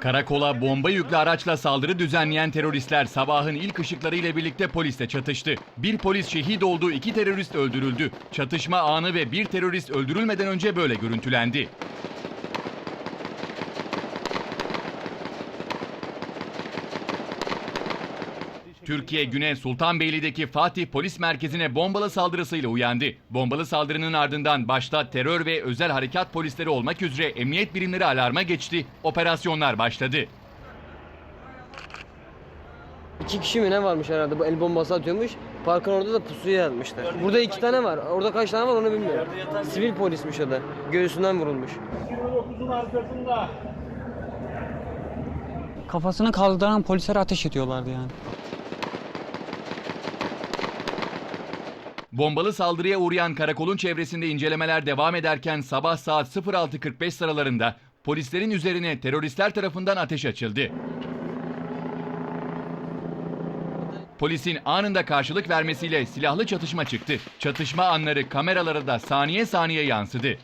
Karakola bomba yüklü araçla saldırı düzenleyen teröristler sabahın ilk ışıkları ile birlikte polisle çatıştı. Bir polis şehit oldu, iki terörist öldürüldü. Çatışma anı ve bir terörist öldürülmeden önce böyle görüntülendi. Türkiye Güney Sultanbeyli'deki Fatih Polis Merkezi'ne bombalı saldırısıyla uyandı. Bombalı saldırının ardından başta terör ve özel harekat polisleri olmak üzere emniyet birimleri alarma geçti. Operasyonlar başladı. İki kişi mi ne varmış herhalde bu el bombası atıyormuş. Parkın orada da pusuya yatmışlar. Burada iki tane var. Orada kaç tane var onu bilmiyorum. Sivil polismiş o da. Göğsünden vurulmuş. 29'un arkasında. Kafasını kaldıran polislere ateş ediyorlardı yani. Bombalı saldırıya uğrayan karakolun çevresinde incelemeler devam ederken sabah saat 06.45 sıralarında polislerin üzerine teröristler tarafından ateş açıldı. Polisin anında karşılık vermesiyle silahlı çatışma çıktı. Çatışma anları kameralara da saniye saniye yansıdı.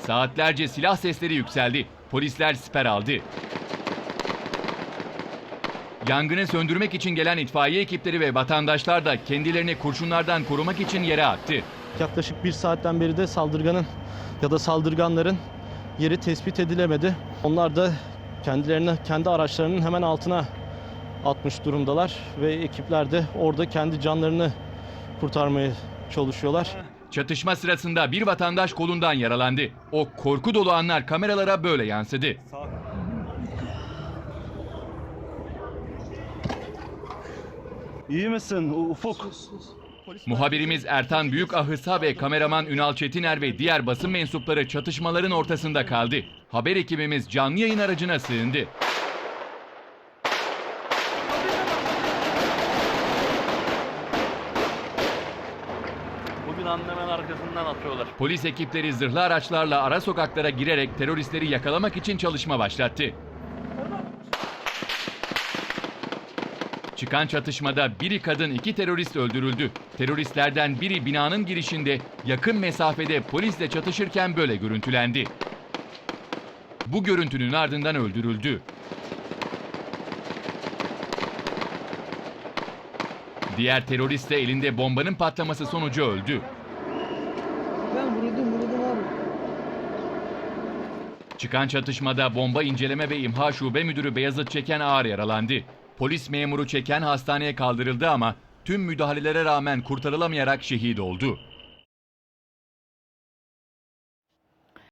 Saatlerce silah sesleri yükseldi. Polisler siper aldı. Yangını söndürmek için gelen itfaiye ekipleri ve vatandaşlar da kendilerini kurşunlardan korumak için yere attı. Yaklaşık bir saatten beri de saldırganın ya da saldırganların yeri tespit edilemedi. Onlar da kendilerini kendi araçlarının hemen altına atmış durumdalar ve ekipler de orada kendi canlarını kurtarmaya çalışıyorlar. Çatışma sırasında bir vatandaş kolundan yaralandı. O korku dolu anlar kameralara böyle yansıdı. İyi misin U- Ufuk? Muhabirimiz Ertan Büyükahısa ve kameraman Ünal Çetiner ve diğer basın mensupları çatışmaların ortasında kaldı. Haber ekibimiz canlı yayın aracına sığındı. Bugün annemin arkasından atıyorlar. Polis ekipleri zırhlı araçlarla ara sokaklara girerek teröristleri yakalamak için çalışma başlattı. Çıkan çatışmada biri kadın iki terörist öldürüldü. Teröristlerden biri binanın girişinde yakın mesafede polisle çatışırken böyle görüntülendi. Bu görüntünün ardından öldürüldü. Diğer terörist de elinde bombanın patlaması sonucu öldü. Ben vuruldum vuruldum abi. Çıkan çatışmada bomba inceleme ve imha şube müdürü Beyazıt Çeken ağır yaralandı. Polis memuru Çeken hastaneye kaldırıldı ama tüm müdahalelere rağmen kurtarılamayarak şehit oldu.